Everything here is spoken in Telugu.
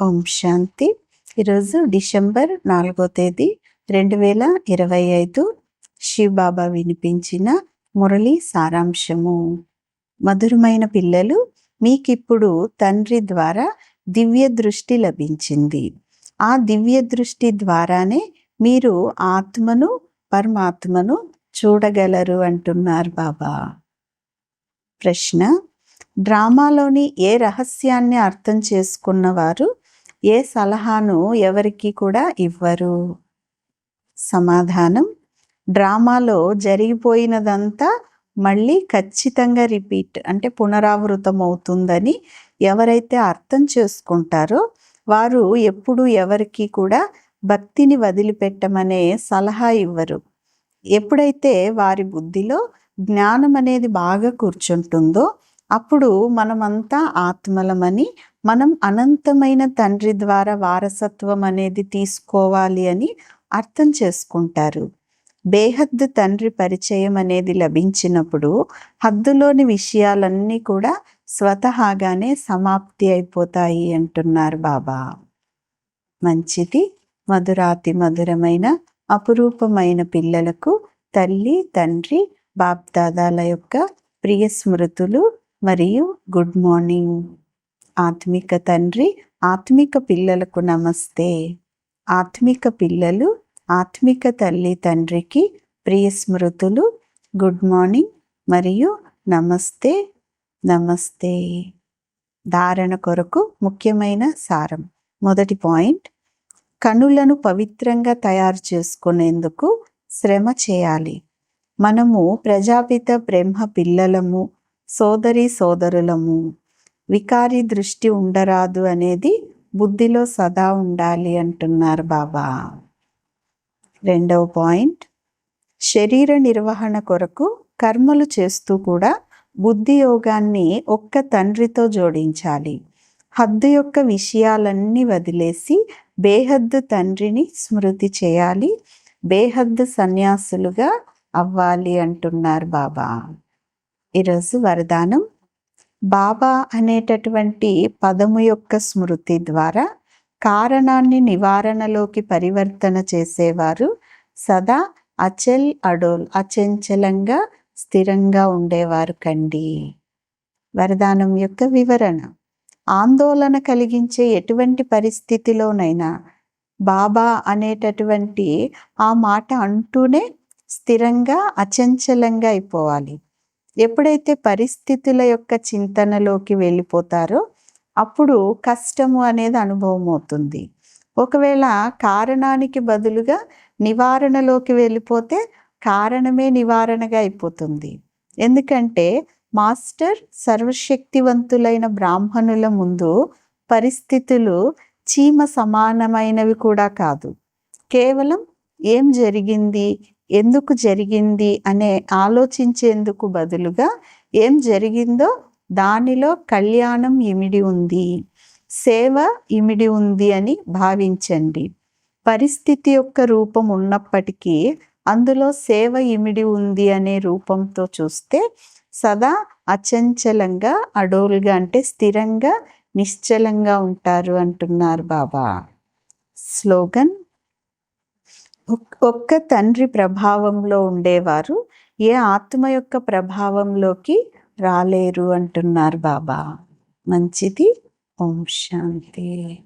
ఓం శాంతి. ఈరోజు డిసెంబర్ నాలుగో తేదీ రెండు వేల ఇరవై ఐదు శివబాబా వినిపించిన మురళి సారాంశము. మధురమైన పిల్లలు మీకిప్పుడు తండ్రి ద్వారా దివ్య దృష్టి లభించింది. ఆ దివ్య దృష్టి ద్వారానే మీరు ఆత్మను పరమాత్మను చూడగలరు అంటున్నారు బాబా. ప్రశ్న డ్రామాలోని ఏ రహస్యాన్ని అర్థం చేసుకున్నవారు ఏ సలహాను ఎవరికి కూడా ఇవ్వరు. సమాధానం డ్రామాలో జరిగిపోయినదంతా మళ్ళీ ఖచ్చితంగా రిపీట్ అంటే పునరావృతం అవుతుందని ఎవరైతే అర్థం చేసుకుంటారో వారు ఎప్పుడు ఎవరికి కూడా భక్తిని వదిలిపెట్టమనే సలహా ఇవ్వరు. ఎప్పుడైతే వారి బుద్ధిలో జ్ఞానం అనేది బాగా కూర్చుంటుందో అప్పుడు మనమంతా ఆత్మలమని మనం అనంతమైన తండ్రి ద్వారా వారసత్వం అనేది తీసుకోవాలి అని అర్థం చేసుకుంటారు. బేహద్దు తండ్రి పరిచయం అనేది లభించినప్పుడు హద్దులోని విషయాలన్నీ కూడా స్వతహాగానే సమాప్తి అయిపోతాయి అంటున్నారు బాబా. మంచిది మధురాతి మధురమైన అపురూపమైన పిల్లలకు తల్లి తండ్రి బాప్దాదాల యొక్క ప్రియ స్మృతులు మరియు గుడ్ మార్నింగ్. ఆత్మిక తండ్రి ఆత్మిక పిల్లలకు నమస్తే. ఆత్మిక పిల్లలు ఆత్మిక తల్లి తండ్రికి ప్రియ స్మృతులు గుడ్ మార్నింగ్ మరియు నమస్తే నమస్తే. ధారణ కొరకు ముఖ్యమైన సారం. మొదటి పాయింట్ కనులను పవిత్రంగా తయారు చేసుకునేందుకు శ్రమ చేయాలి. మనము ప్రజాపిత బ్రహ్మ పిల్లలము సోదరి సోదరులము. వికారి దృష్టి ఉండరాదు అనేది బుద్ధిలో సదా ఉండాలి అంటున్నారు బాబా. రెండవ పాయింట్ శరీర నిర్వహణ కొరకు కర్మలు చేస్తూ కూడా బుద్ధి యోగాన్ని ఒక్క తండ్రితో జోడించాలి. హద్దు యొక్క విషయాలన్నీ వదిలేసి బేహద్దు తండ్రిని స్మృతి చేయాలి. బేహద్దు సన్యాసులుగా అవ్వాలి అంటున్నారు బాబా. ఈరోజు వరదానం. బాబా అనేటటువంటి పదము యొక్క స్మృతి ద్వారా కారణాన్ని నివారణలోకి పరివర్తన చేసేవారు. సదా అచల్ అడోల్ అచంచలంగా స్థిరంగా ఉండేవారు కండి. వరదానం యొక్క వివరణ. ఆందోళన కలిగించే ఎటువంటి పరిస్థితిలోనైనా బాబా అనేటటువంటి ఆ మాట అంటూనే స్థిరంగా అచంచలంగా అయిపోవాలి. ఎప్పుడైతే పరిస్థితుల యొక్క చింతనలోకి వెళ్ళిపోతారో అప్పుడు కష్టము అనేది అనుభవం అవుతుంది ఒకవేళ కారణానికి బదులుగా నివారణలోకి వెళ్ళిపోతే కారణమే నివారణగా అయిపోతుంది. ఎందుకంటే మాస్టర్ సర్వశక్తివంతులైన బ్రాహ్మణుల ముందు పరిస్థితులు చీమ సమానమైనవి కూడా కాదు. కేవలం ఏం జరిగింది? ఎందుకు జరిగింది అనే ఆలోచించేందుకు బదులుగా ఏం జరిగిందో దానిలో కళ్యాణం ఇమిడి ఉంది సేవ ఇమిడి ఉంది అని భావించండి. పరిస్థితి యొక్క రూపం ఉన్నప్పటికీ అందులో సేవ ఇమిడి ఉంది అనే రూపంతో చూస్తే సదా అచంచలంగా అడోల్గా అంటే స్థిరంగా నిశ్చలంగా ఉంటారు అంటున్నారు బాబా. స్లోగన్ ఒక్క తండ్రి ప్రభావంలో ఉండేవారు. ఏ ఆత్మ యొక్క ప్రభావంలోకి రాలేరు అంటున్నారు బాబా. మంచిది. ఓం శాంతి.